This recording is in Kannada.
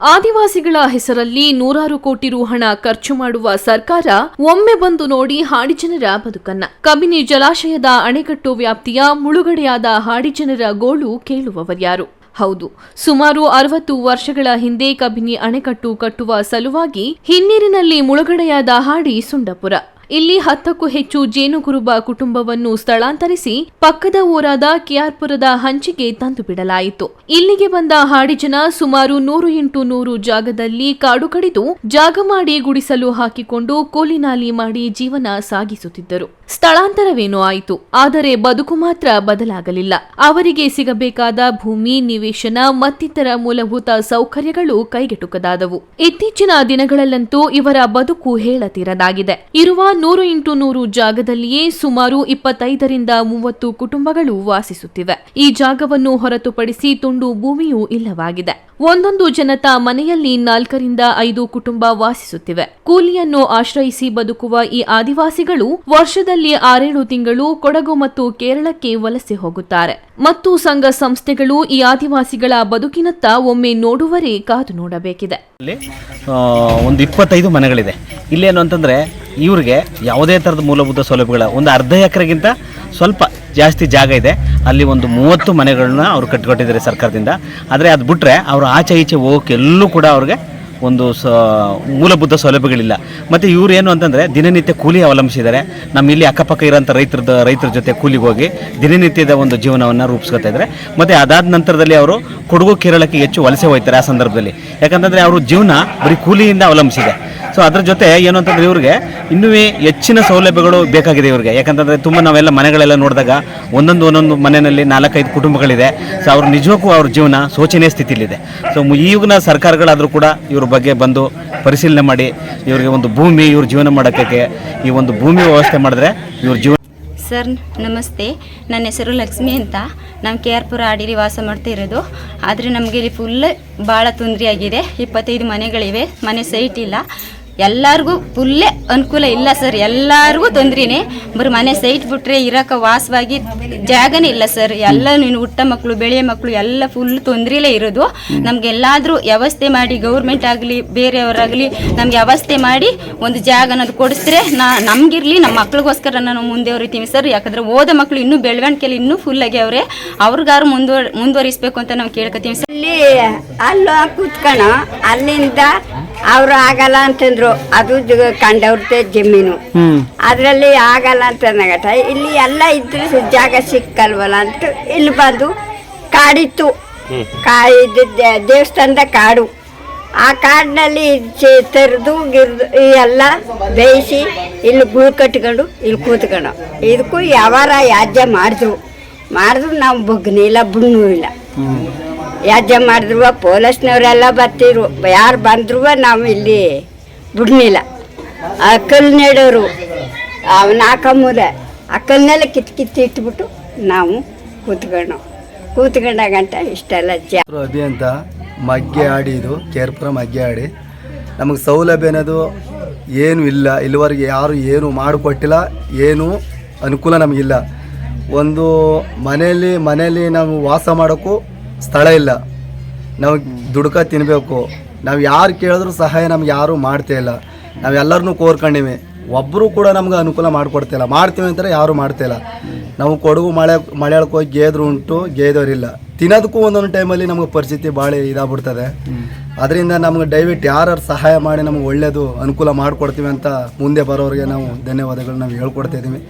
ಆದಿವಾಸಿಗಳ ಹೆಸರಲ್ಲಿ ನೂರಾರು ಕೋಟಿ ರು ಹಣ ಖರ್ಚು ಮಾಡುವ ಸರ್ಕಾರ ಒಮ್ಮೆ ಬಂದು ನೋಡಿ ಹಾಡಿಜನರ ಬದುಕನ್ನ. ಕಬಿನಿ ಜಲಾಶಯದ ಅಣೆಕಟ್ಟು ವ್ಯಾಪ್ತಿಯ ಮುಳುಗಡೆಯಾದ ಹಾಡಿಜನರ ಗೋಳು ಕೇಳುವವರ್ಯಾರು ಹೌದು, ಸುಮಾರು ಅರವತ್ತು ವರ್ಷಗಳ ಹಿಂದೆ ಕಬಿನಿ ಅಣೆಕಟ್ಟು ಕಟ್ಟುವ ಸಲುವಾಗಿ ಹಿನ್ನೀರಿನಲ್ಲಿ ಮುಳುಗಡೆಯಾದ ಹಾಡಿ ಸುಂಡಪುರ. ಇಲ್ಲಿ ಹತ್ತಕ್ಕೂ ಹೆಚ್ಚು ಜೇನುಗುರುಬ ಕುಟುಂಬವನ್ನು ಸ್ಥಳಾಂತರಿಸಿ ಪಕ್ಕದ ಊರಾದ ಕೆಆರ್ಪುರದ ಹಂಚಿಗೆ ತಂದು ಬಿಡಲಾಯಿತು. ಇಲ್ಲಿಗೆ ಬಂದ ಹಾಡಿಜನ ಸುಮಾರು ನೂರು ಇಂಟು ನೂರು ಜಾಗದಲ್ಲಿ ಕಾಡು ಕಡಿದು ಜಾಗ ಮಾಡಿ ಗುಡಿಸಲು ಹಾಕಿಕೊಂಡು ಕೋಲಿನಾಲಿ ಮಾಡಿ ಜೀವನ ಸಾಗಿಸುತ್ತಿದ್ದರು. ಸ್ಥಳಾಂತರವೇನೋ ಆಯಿತು. ಆದರೆ ಬದುಕು ಮಾತ್ರ ಬದಲಾಗಲಿಲ್ಲ. ಅವರಿಗೆ ಸಿಗಬೇಕಾದ ಭೂಮಿ, ನಿವೇಶನ, ಮತ್ತಿತರ ಮೂಲಭೂತ ಸೌಕರ್ಯಗಳು ಕೈಗೆಟುಕದಾದವು. ಇತ್ತೀಚಿನ ದಿನಗಳಲ್ಲಂತೂ ಇವರ ಬದುಕು ಹೇಳತೀರದಾಗಿದೆ. ಇರುವ ನೂರು ಇಂಟು ನೂರು ಜಾಗದಲ್ಲಿಯೇ ಸುಮಾರು ಇಪ್ಪತ್ತೈದರಿಂದ ಮೂವತ್ತು ಕುಟುಂಬಗಳು ವಾಸಿಸುತ್ತಿವೆ. ಈ ಜಾಗವನ್ನು ಹೊರತುಪಡಿಸಿ ತುಂಡು ಭೂಮಿಯೂ ಇಲ್ಲವಾಗಿದೆ. ಒಂದೊಂದು ಜನತಾ ಮನೆಯಲ್ಲಿ ನಾಲ್ಕರಿಂದ ಐದು ಕುಟುಂಬ ವಾಸಿಸುತ್ತಿವೆ. ಕೂಲಿಯನ್ನು ಆಶ್ರಯಿಸಿ ಬದುಕುವ ಈ ಆದಿವಾಸಿಗಳು ವರ್ಷದಲ್ಲಿ ಆರೇಳು ತಿಂಗಳು ಕೊಡಗು ಮತ್ತು ಕೇರಳಕ್ಕೆ ವಲಸೆ ಹೋಗುತ್ತಾರೆ. ಮತ್ತು ಸಂಘ ಸಂಸ್ಥೆಗಳು ಈ ಆದಿವಾಸಿಗಳ ಬದುಕಿನತ್ತ ಒಮ್ಮೆ ನೋಡುವರೇ ಕಾದು ನೋಡಬೇಕಿದೆ. ಒಂದು ಇಪ್ಪತ್ತೈದು ಮನೆಗಳಿದೆ. ಇಲ್ಲೇನು ಅಂತಂದರೆ ಇವ್ರಿಗೆ ಯಾವುದೇ ಥರದ ಮೂಲಭೂತ ಸೌಲಭ್ಯಗಳ ಒಂದು ಅರ್ಧ ಎಕರೆಗಿಂತ ಸ್ವಲ್ಪ ಜಾಸ್ತಿ ಜಾಗ ಇದೆ. ಅಲ್ಲಿ ಒಂದು ಮೂವತ್ತು ಮನೆಗಳನ್ನ ಅವ್ರು ಕಟ್ಟಿಕೊಟ್ಟಿದ್ದಾರೆ ಸರ್ಕಾರದಿಂದ. ಆದರೆ ಅದು ಬಿಟ್ಟರೆ ಅವರು ಆಚೆ ಈಚೆ ಹೋಗೋಕೆ ಎಲ್ಲೂ ಕೂಡ ಅವ್ರಿಗೆ ಒಂದು ಸ, ಮೂಲಭೂತ ಸೌಲಭ್ಯಗಳಿಲ್ಲ. ಮತ್ತು ಇವ್ರು ಏನು ಅಂತಂದರೆ ದಿನನಿತ್ಯ ಕೂಲಿ ಅವಲಂಬಿಸಿದ್ದಾರೆ. ನಮ್ಮ ಇಲ್ಲಿ ಅಕ್ಕಪಕ್ಕ ಇರೋಂಥ ರೈತರದ, ರೈತರ ಜೊತೆ ಕೂಲಿಗೆ ಹೋಗಿ ದಿನನಿತ್ಯದ ಒಂದು ಜೀವನವನ್ನು ರೂಪಿಸ್ಕೊತಾ ಇದ್ದಾರೆ. ಮತ್ತು ಅದಾದ ನಂತರದಲ್ಲಿ ಅವರು ಕೊಡಗು, ಕೇರಳಕ್ಕೆ ಹೆಚ್ಚು ವಲಸೆ ಹೋಗ್ತಾರೆ ಆ ಸಂದರ್ಭದಲ್ಲಿ. ಯಾಕಂತಂದರೆ ಅವರು ಜೀವನ ಬರೀ ಕೂಲಿಯಿಂದ ಅವಲಂಬಿಸಿದೆ. ಸೊ ಅದ್ರ ಜೊತೆ ಏನು ಅಂತಂದ್ರೆ ಇವ್ರಿಗೆ ಇನ್ನೂ ಹೆಚ್ಚಿನ ಸೌಲಭ್ಯಗಳು ಬೇಕಾಗಿದೆ ಇವ್ರಿಗೆ. ಯಾಕಂತಂದ್ರೆ ತುಂಬ ನಾವೆಲ್ಲ ಮನೆಗಳೆಲ್ಲ ನೋಡಿದಾಗ ಒಂದೊಂದು ಒಂದೊಂದು ಮನೆಯಲ್ಲಿ ನಾಲ್ಕೈದು ಕುಟುಂಬಗಳಿದೆ. ಸೊ ಅವ್ರ ನಿಜಕ್ಕೂ ಅವ್ರ ಜೀವನ ಶೋಚನೀಯ ಸ್ಥಿತಿಯಲ್ಲಿದೆ. ಸೊ ಈಗಿನ ಸರ್ಕಾರಗಳಾದರೂ ಕೂಡ ಇವ್ರ ಬಗ್ಗೆ ಬಂದು ಪರಿಶೀಲನೆ ಮಾಡಿ, ಇವರಿಗೆ ಒಂದು ಭೂಮಿ, ಇವ್ರ ಜೀವನ ಮಾಡೋಕ್ಕೆ ಈ ಒಂದು ಭೂಮಿ ವ್ಯವಸ್ಥೆ ಮಾಡಿದ್ರೆ ಇವ್ರ ಜೀವನ ಸರ್, ನಮಸ್ತೆ. ನನ್ನ ಹೆಸರು ಲಕ್ಷ್ಮಿ ಅಂತ. ನಾವು ಕೆ ಆರ್ ಪುರ ಆಡಿರಿ ವಾಸ ಮಾಡ್ತಾ ಇರೋದು. ಆದರೆ ನಮಗೆ ಇಲ್ಲಿ ಫುಲ್ ಭಾಳ ತೊಂದರೆ ಆಗಿದೆ ಇಪ್ಪತ್ತೈದು ಮನೆಗಳಿವೆ. ಮನೆ ಸೈಟ್ ಇಲ್ಲ. ಎಲ್ಲರಿಗೂ ಫುಲ್ಲೇ ಅನುಕೂಲ ಇಲ್ಲ ಸರ್. ಎಲ್ಲರಿಗೂ ತೊಂದ್ರೆ ಬರೀ ಮನೆ ಸೈಟ್ ಬಿಟ್ಟರೆ ಇರೋಕೆ ವಾಸವಾಗಿ ಜಾಗನೇ ಇಲ್ಲ ಸರ್. ಎಲ್ಲ ನೀನು ಹುಟ್ಟ ಮಕ್ಕಳು ಬೆಳೆಯ ಮಕ್ಕಳು ಎಲ್ಲ ಫುಲ್ ತೊಂದರೆಲೇ ಇರೋದು. ನಮಗೆಲ್ಲಾದರೂ ವ್ಯವಸ್ಥೆ ಮಾಡಿ ಗೌರ್ಮೆಂಟ್ ಆಗಲಿ ಬೇರೆಯವರಾಗಲಿ ನಮಗೆ ವ್ಯವಸ್ಥೆ ಮಾಡಿ ಒಂದು ಜಾಗ ಅನ್ನೋದು ಕೊಡಿಸ್ರೆ ನಾ ನಮಗಿರಲಿ ನಮ್ಮ ಮಕ್ಳಿಗೋಸ್ಕರ ನಾವು ಮುಂದೆ ಹೊರಿತೀವಿ ಸರ್. ಯಾಕಂದ್ರೆ ಓದ ಮಕ್ಕಳು ಇನ್ನೂ ಬೆಳವಣಿಗೆಯಲ್ಲಿ ಇನ್ನೂ ಫುಲ್ ಆಗ್ಯಾವ್ರೆ ಅವ್ರಿಗಾರು ಮುಂದುವರ್ ಮುಂದುವರಿಸ್ಬೇಕು ಅಂತ ನಾವು ಕೇಳ್ಕೊತೀವಿ ಸರ್. ಅಲ್ಲಿ ಅಲ್ಲ ಕೂತ್ಕಣ. ಅಲ್ಲಿಂದ ಅವ್ರು ಆಗಲ್ಲ ಅಂತಂದ್ರು. ಅದು ಜ- ಕಂಡವ್ರದ್ದೇ ಜಮೀನು. ಅದರಲ್ಲಿ ಆಗಲ್ಲ ಅಂತ ನಗಟ ಇಲ್ಲಿ ಎಲ್ಲ ಇದ್ರೆ ಸ- ಜಾಗ ಸಿಕ್ಕಲ್ವಲ್ಲ ಅಂತ ಇಲ್ಲಿ ಬಂದು ಕಾಡಿತ್ತು. ಕಾ ಇದು ದೇ- ದೇವಸ್ಥಾನದ ಕಾಡು. ಆ ಕಾಡಿನಲ್ಲಿ ತೆರೆದು ಗಿರ್ದು ಈ ಎಲ್ಲ ಬೇಯಿಸಿ ಇಲ್ಲಿ ಗೂಳು ಕಟ್ಕೊಂಡು ಇಲ್ಲಿ ಕೂತ್ಕೊಂಡು ಇದಕ್ಕೂ ಯಾವಾರ ಯಾಜ್ಯ ಮಾಡಿದ್ರು. ಮಾಡಿದ್ರು ನಾವು ಬಗ್ನಿಲ್ಲ ಬುಣ್ಣು ಇಲ್ಲ. ಯಾಜ್ಯ ಮಾಡಿದ್ರು, ಪೊಲೀಸ್ನವರೆಲ್ಲ ಬರ್ತಿದ್ರು. ಯಾರು ಬಂದ್ರು ನಾವು ಇಲ್ಲಿ ಬಿಡ್ನಿಲ್ಲ. ಅಕ್ಕಲ್ ನೆಡೋರು ಅವನ ನಾಲ್ಕಮ್ಮೂಲೆ ಅಕ್ಕಲ್ನೆಲ್ಲ ಕಿತ್ ಇಟ್ಬಿಟ್ಟು ನಾವು ಕೂತ್ಕೊಂಡು ಕೂತ್ಕೊಂಡಾಗಂಟ ಇಷ್ಟೆಲ್ಲ ಅಭಿ ಅಂತ ಮಗ್ಗೆ ಆಡಿ ಇದು, ಕೇರ್ಪುರ ಮಗ್ಗೆ ಆಡಿ. ನಮಗೆ ಸೌಲಭ್ಯ ಅನ್ನೋದು ಏನು ಇಲ್ಲ. ಇಲ್ಲಿವರೆಗೆ ಯಾರು ಏನು ಮಾಡಿಕೊಟ್ಟಿಲ್ಲ, ಏನು ಅನುಕೂಲ ನಮಗಿಲ್ಲ. ಒಂದು ಮನೆಯಲ್ಲಿ ಮನೆಯಲ್ಲಿ ನಾವು ವಾಸ ಮಾಡೋಕ್ಕೂ ಸ್ಥಳ ಇಲ್ಲ. ನಾವು ದುಡ್ಕ ತಿನ್ನಬೇಕು ನಾವು ಯಾರು ಕೇಳಿದ್ರು ಸಹಾಯ ನಮ್ಗೆ ಯಾರೂ ಮಾಡ್ತಾ ಇಲ್ಲ. ನಾವು ಎಲ್ಲರನ್ನೂ ಕೋರ್ಕೊಂಡಿವಿ. ಒಬ್ಬರು ಕೂಡ ನಮ್ಗೆ ಅನುಕೂಲ ಮಾಡಿಕೊಡ್ತಿಲ್ಲ ಮಾಡ್ತೀವಿ ಅಂತಾರೆ ಯಾರು ಮಾಡ್ತಿಲ್ಲ ನಾವು ಕೊಡಗು ಮಳೆ ಮಳೆಯೊಳಗೆ ಹೋಗಿ ಗೇದ್ರು ಉಂಟು, ಗೇದೋರಿಲ್ಲ. ತಿನ್ನೋದಕ್ಕೂ ಒಂದೊಂದು ಟೈಮಲ್ಲಿ ನಮಗೆ ಪರಿಸ್ಥಿತಿ ಭಾಳ ಇದಾಗ್ಬಿಡ್ತದೆ. ಅದರಿಂದ ನಮ್ಗೆ ದಯವಿಟ್ಟು ಯಾರು ಸಹಾಯ ಮಾಡಿ ನಮ್ಗೆ ಒಳ್ಳೆಯದು ಅನುಕೂಲ ಮಾಡಿಕೊಡ್ತೀವಿ ಅಂತ ಮುಂದೆ ಬರೋರಿಗೆ ನಾವು ಧನ್ಯವಾದಗಳು ನಾವು ಹೇಳ್ಕೊಡ್ತಾ ಇದ್ದೀವಿ